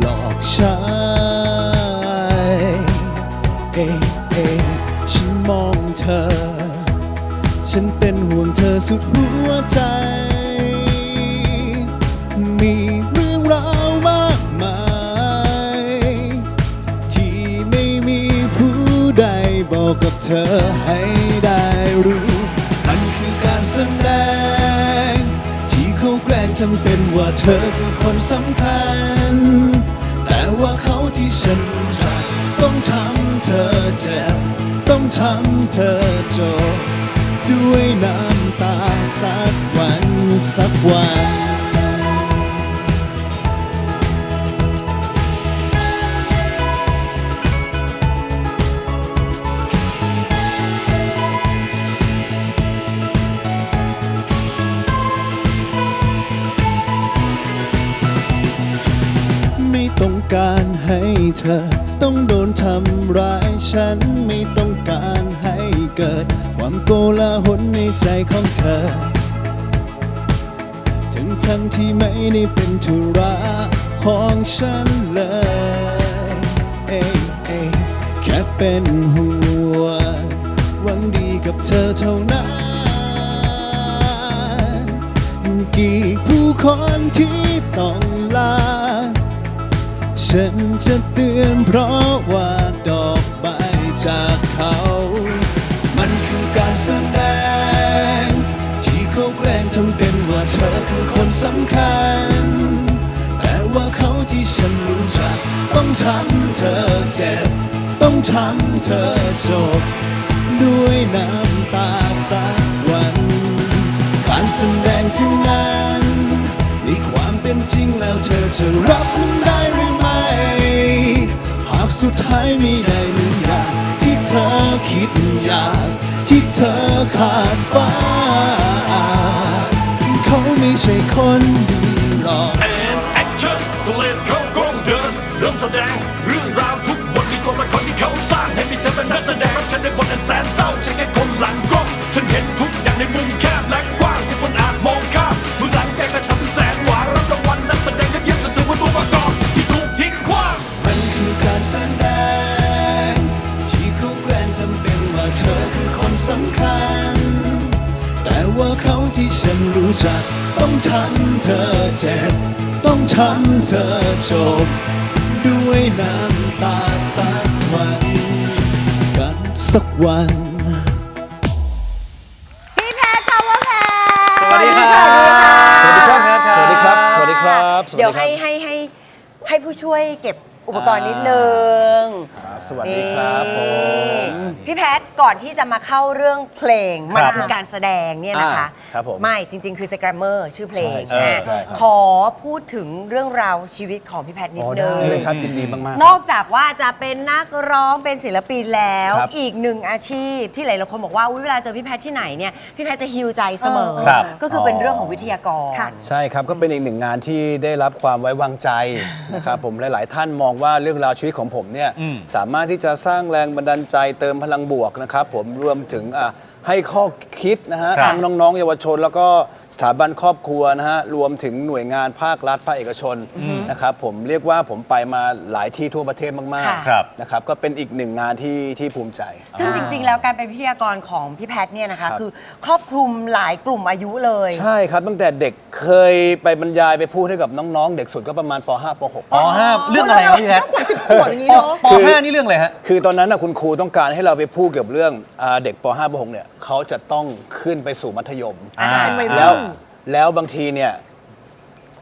หลอกฉันเอ้เอ้ฉันมองเธอ ฉันเป็นห่วงเธอสุดหัวใจ มีเรื่องราวมากมาย ที่ไม่มีผู้ใดบอกกับเธอให้ได้รู้มันคือการแสดง ที่เขาแกล้งทำเป็นว่าเธอคือคนสำคัญ ว่าเขาที่ฉันรักต้องทำเธอเจ็บต้องทำเธอจด้วยน้ำตาสักวันสักวัน เธอ ต้องโดนทำร้ายฉันไม่ต้องการให้เกิด ความโกลาหลในใจของเธอทั้งทั้งที่ไม่ได้เป็นธุระของฉันเลยเอ้ยเอ้ยแค่เป็นห่วงหวังดีกับเธอเท่านั้นกี่ผู้คนที่ต้องลา ฉันจะเตือนเพราะว่าดอกไม้จากเขา มันคือการแสดง ที่เขาแกล้งทำเป็นว่าเธอคือคนสำคัญ แต่ว่าเขาที่ฉันรู้จัก ต้องทำเธอเจ็บ ต้องทำเธอจบ ด้วยน้ำตาสักวัน การแสดงที่นั้นในความเป็นจริงแล้วเธอจะรับมันได้ สุดท้ายมีได้หนึ่งอย่างที่เธอคิดอยากที่เธอขาดไป จักต้องทำเธอเจ็บ ต้องทำเธอจบ ด้วยน้ำตาสักวัน กันสักวัน พี่แพทย์ power แพสวัสดีครับสวัสดีครับ สวัสดีครับ สวัสดีครับสวัสดีครับเดี๋ยวให้ให้ให้ให้ผู้ช่วยเก็บอุปกรณ์นิดนึง ครับสวัสดีครับผม พี่แพทย์ก่อนที่จะมาเข้าเรื่องเพลง มันครับคือการแสดงเนี่ยนะคะ อ่าครับผมไม่จริง ๆ คือสแกรมเมอร์ชื่อเพลงใช่ใช่นะใช่ครับ ขอพูดถึงเรื่องราวชีวิตของพี่แพทย์นิอ๋ดอนึได้งเลยครับยินดีมากๆนอกจากว่าจะเป็นนักร้องเป็นศิลปินแล้ว ครับอีกหนึ่งอาชีพที่หลายๆคนบอกว่าอุ๊ยเวลาเจอพี่แพทย์ที่ไหนเนี่ยพี่แพทย์จะฮิวใจเสมอ ครับ ก็คือเป็นเรื่องของวิทยากรใช่ครับ ก็เป็นอีกหนึ่งงานที่ได้รับความไว้วางใจนะครับผมหลาย ๆ ท่านมองว่าเรื่องราวชีวิตของผมเนี่ยสามารถที่จะสร้างแรงบันดาลใจเติมพลังบวกนะครับผมรวมถึง ให้ข้อคิดนะฮะครับทางน้องๆ เยาวชน แล้วก็สถาบันครอบครัวนะฮะรวมถึงหน่วยงานภาครัฐภาคเอกชนนะครับผมเรียกว่าผมไปมาหลายที่ทั่วประเทศมากค่ะ ครับ ๆนะครับก็เป็นอีกหนึ่งงานที่ที่ภูมิใจ ซึ่งจริง ๆ แล้วการเป็นวิทยากรของพี่แพทย์เนี่ยนะคะ ครับ คือครอบคลุมหลายกลุ่มอายุเลย ใช่ครับ ตั้งแต่เด็กเคยไปบรรยายไปพูดให้กับน้องๆ เด็กสุดก็ประมาณป .5 ป .6 ปห้าเรื่องอะไรครับพี่แพทตั้งขวบสิบขวบอย่างนี้เนาะ ปห้านี่เรื่องอะไรฮะ คือตอนนั้นนะคุณครูต้องการให้เราไปพูดเกี่ยวกับเรื่องอาเด็กป .5 ป .6 เนี่ยเขาจะต้องขึ้นไปสู่มัธยมอาจจะเป็นวัยแล้รุ่วนแล้วบางทีเนี่ย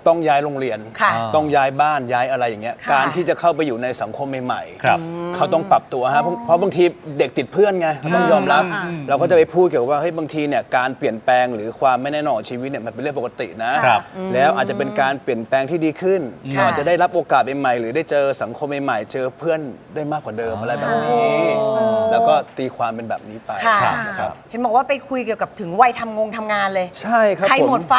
ต้องย้ายโรงเรียน ค่ะ ต้องย้ายบ้านย้ายอะไรอย่างเงี้ย ค่ะ การที่จะเข้าไปอยู่ในสังคมใหม่ๆ ครับ เขาต้องปรับตัวฮะเพราะเพราะบางทีเด็กติดเพื่อนไงเราต้องยอมรับ เราก็จะไปพูดเกี่ยวกับว่าเฮ้ยบางทีเนี่ยการเปลี่ยนแปลงหรือความไม่แน่นอนของชีวิตเนี่ยมันเป็นเรื่องปกตินะครับแล้วอาจจะเป็นการเปลี่ยนแปลงที่ดีขึ้นค่ะ เราอาจจะได้รับโอกาสใหม่ๆหรือได้เจอสังคมใหม่ๆเจอเพื่อนได้มากกว่าเดิมอะไรแบบนี้ แล้วก็ตีความเป็นแบบนี้ไปค่ะ นะครับ เห็นบอกว่าไปคุยเกี่ยวกับถึงวัยทำงงทำงานเลย ใช่ครับใครผมหมดไฟ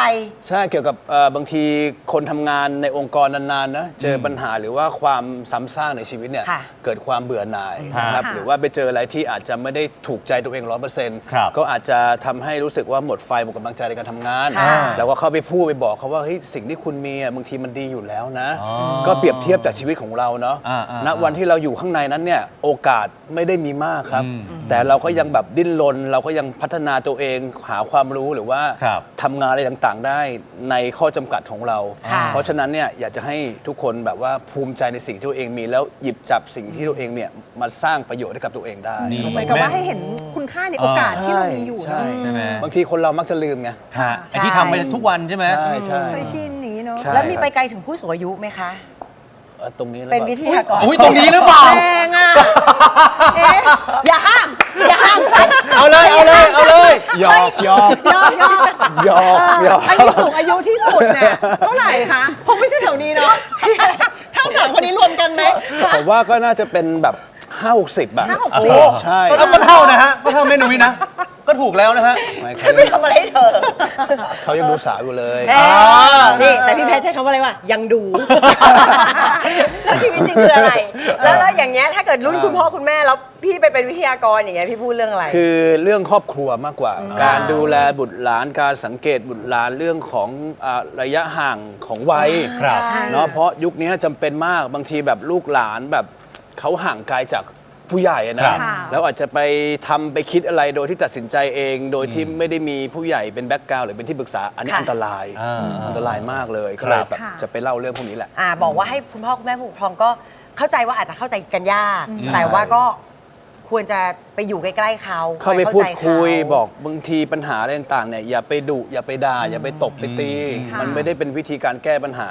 ใช่เกี่ยวกับเอ่อบางทีคนทำงานในองค์กรนานๆนะเจอปัญหาหรือว่าความซ้ำซากในชีวิตเนี่ยค่ะเกิดความเบื่อหน่ายนะครับค่ะ หรือว่าไปเจออะไรที่อาจจะไม่ได้ถูกใจตัวเองร้อยเปอร์เซ็นต์ครับ ก็อาจจะทำให้รู้สึกว่าหมดไฟหมดกำลังใจในการทำงาน ค่ะ แล้วก็เข้าไปพูดไปบอกเขาว่าเฮ้ยสิ่งที่คุณมีอะบางทีมันดีอยู่แล้วนะอ๋อก็เปรียบเทียบจากชีวิตของเราเนาะอ่าอ่าณวันที่เราอยู่ข้างในนั้นเนี่ยโอกาสไม่ได้มีมากครับ อืม แต่เราก็ยังแบบดิ้นรนเราก็ยังพัฒนาตัวเองหาความรู้หรือว่าครับทำงานอะไรต่างๆ ได้ในข้อจำกัดของเรา ค่ะ เพราะฉะนั้นเนี่ยอยากจะให้ทุกคนแบบว่าภูมิใจในสิ่งที่ตัวเองมี แล้วหยิบจับสิ่งที่ตัวเองเนี่ยมาสร้างประโยชน์ให้กับตัวเองได้ นี่ เหมือนกับว่าให้เห็นคุณค่าในโอกาสที่เรามีอยู่ใช่ เนอะใช่ไหมบางทีคนเรามักจะลืมไง ฮะไอที่ทำไปทุกวันใช่ไหม ใช่ใช่ เคยชินหนีเนาะ ใช่ แล้วมีไปไกลถึงผู้สูงอายุไหมคะ เอ่อตรงนี้แล้วเป็นก็วิทยากรอุ้ยตรงนี้หรือเปล่า แรงอะเอ๊ะอย่าห้าม อย่าห้ามกันเอาเลย เอาเลย เอาเลยหยอกหยอกยอดยอดหยอกหยอกอายุสูงอายุที่สุดเนี่ยเท่าไหร่คะคงไม่ใช่แถวนี้เนาะเท่าสามคนนี้รวมกันไหม ผมว่าก็น่าจะเป็นแบบห้าหกสิบอะห้าหกโอ้สิบใช่ แล้วก็เท่านะฮะก็เท่าเมนูนี้นะ ก็ถูกแล้วนะฮะไม่ฉัเขานไม่ทำอะไรให้เธอเขายังดูสาวอยู่เลยเอ๊ะนี่แต่พี่แพทย์ใช้คำว่าอะไรวะยังดู แล้วชีวิตจริงคืออะไร แล้วแล้วอย่างเงี้ยถ้าเกิดรุ่นคุณพ่อคุณแม่แล้วพี่ไปเป็นวิทยากรอย่างเงี้ยพี่พูดเรื่องอะไร คือเรื่องครอบครัวมากกว่า การดูแลบุตรหลานการสังเกตบุตรหลานเรื่องของอ่าระยะห่างของวัยครับ เนาะเพราะยุคนี้จำเป็นมากบางทีแบบลูกหลานแบบเขาห่างไกลจาก ผู้ใหญ่อะครันะ บ แล้วอาจจะไปทำไปคิดอะไรโดยที่ตัดสินใจเอง โดยที่ไม่ได้มีผู้ใหญ่เป็นแบ็กกราวหรือเป็นที่ปรึกษาอันนี้ค่ะอันตรายอ่าอันตรายมากเลยก็เลยครับ แบบค่ะ จะไปเล่าเรื่องพวกนี้แหละ อ่าบอกว่าให้คุณพ่อคุณแม่ผู้ปกครองก็เข้าใจว่าอาจจะเข้าใจกันยาก แต่ว่าก็ ควรจะไปอยู่ใกล้ๆเขาเข้าไปอพูดใจเขาคุยบอก บางทีปัญหาอะไรต่างๆเนี่ยอย่าไปดุอย่าไปด่าอย่าไปตบไปตี ค่ะมันไม่ได้เป็นวิธีการแก้ปัญหา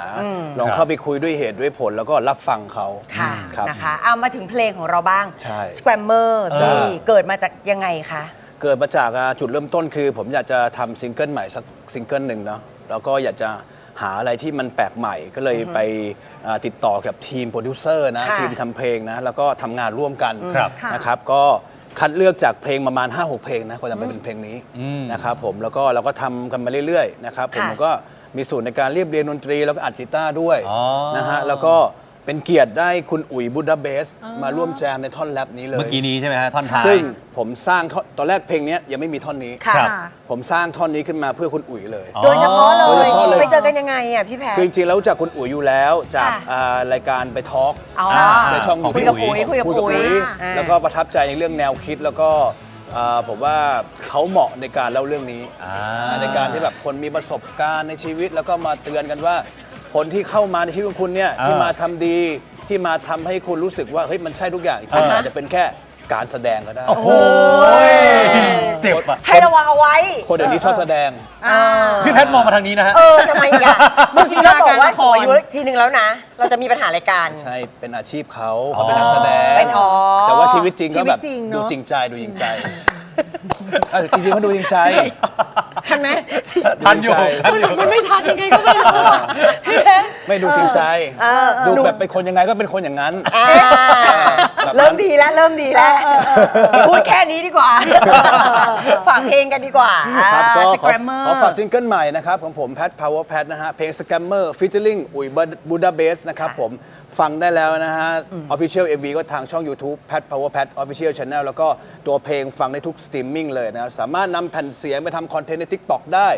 ลองเข้าไปคุยด้วยเหตุด้วยผลแล้วก็รับฟังเขาค่ะครับ นะคะเอามาถึงเพลงของเราบ้าง ใช่ Scrammer ที่ เกิดมาจากยังไงคะ เกิดมาจากอ่าจุดเริ่มต้นคือ ผมอยากจะทำซิงเกิลใหม่สักซิงเกิลหนึ่งเนาะแล้วก็อยากจะ หาอะไรที่มันแปลกใหม่ก็เลยไปอ่าติดต่อกับทีมโปรดิวเซอร์นะค่ะทีมทำเพลงนะแล้วก็ทำงานร่วมกันครับค่ะ นะครับก็คัดเลือกจากเพลงประมาณ 5-6 เพลงนะก็จะมาเป็นเพลงนี้อืม นะครับผมแล้วก็เราก็ทำกันมาเรื่อยๆนะครับผมค่ะผมก็มีส่วนในการเรียบเรียงดนตรีแล้วก็อัดกีตาร์ด้วย อ๋อ นะฮะแล้วก็ เป็นเกียรติได้คุณอุ๋ยบุดาเบส มาร่วมแจมในท่อนแรปนี้เลยเมื่อกี้นี้ใช่ไหมฮะท่อนท้าย ซึ่งผมสร้างท่อนตอนแรกเพลงเนี้ยยังไม่มีท่อนนี้ ค่ะครับ ผมสร้างท่อนนี้ขึ้นมาเพื่อคุณอุ๋ยเลย อ๋อ โดยเฉพาะเลโดยย เฉพาะเลย ไปเจอกันยังไงอะพี่แพทคือจริงๆแล้วรู้จักคุณอุ๋ยอยู่แล้วจากค่ะอ่ารายการไปทอล์กอ๋อในช่องของคุยพี่กับอุ๋ปุ๋ยยคุยกับคุยกับปุ๋ยอุ๋ยอ่า แล้วก็ประทับใจในเรื่องแนวคิดแล้วก็อ่าผมว่าเขาเหมาะในการเล่าเรื่องนี้ อ่าในการที่แบบคนมีประสบการณ์ในชีวิตแล้วก็มาเตือนกันว่า คนที่เข้ามาในชีวิตของคุณเนี่ยอ่าที่มาทำดีที่มาทำให้คุณรู้สึกว่าเฮ้ยมันใช่ทุกอย่างจริงๆอ่าอาจจะเป็นแค่การแสดงก็ได้ โอ้โหเจ็บอะ ให้ระวังเอาไว้ คนเดี๋ยวนี้ชอบแสดง อ่า พี่แพทย์มองมาทางนี้นะฮะ เออทำไมอีกอะจริงๆแล้วบอกว่าขออายุทีนึงแล้วนะ เราจะมีปัญหารายการ ใช่เป็นอาชีพเขาเขาเป็นนักแสดง เป็นอ๋อ แต่ว่าชีวิตจริงชีก็วิตแบบจริงเนอะ ดูจริงใจดูจริงใจเอ้าจริงๆเขาดูจริงใจทันไหมทันอยู่ใจ ทันอยู่ มันไม่ทันยังไงก็ไม่รู้อะพี่แพท ไม่ดูจริงใจเออดูแบบเป็นคนยังไงก็เป็นคนอย่างนั้นอ่าแบบนั้นเริ่มดีแล้วเริ่มดีแล้วพูดแค่นี้ดีกว่าฝากเพลงกันดีกว่าครับก็ขอ Scrammer ขอฝากซิงเกิลใหม่นะครับของผมแพท Power Pat นะฮะเพลง Scammer featuring อุ๋ยบูดาเบสนะครับผม ฟังได้แล้วนะฮะ Official MV ก็ทางช่อง YouTube Pat Power Pat Official Channel แล้วก็ตัวเพลงฟังได้ทุกสตรีมมิ่งเลยนะ สามารถนำแผ่นเสียงไปทำคอนเทนต์ใน TikTok ได้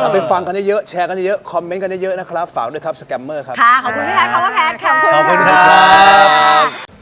เอาไปฟังกันเยอะๆแชร์กันเยอะๆคอมเมนต์กันเยอะๆนะครับ ฝากด้วยครับ Scammer ครับ ค่ะ ขอบคุณพี่แพทย์ขอบคุณแพทย์ค่ะขอบคุณครับ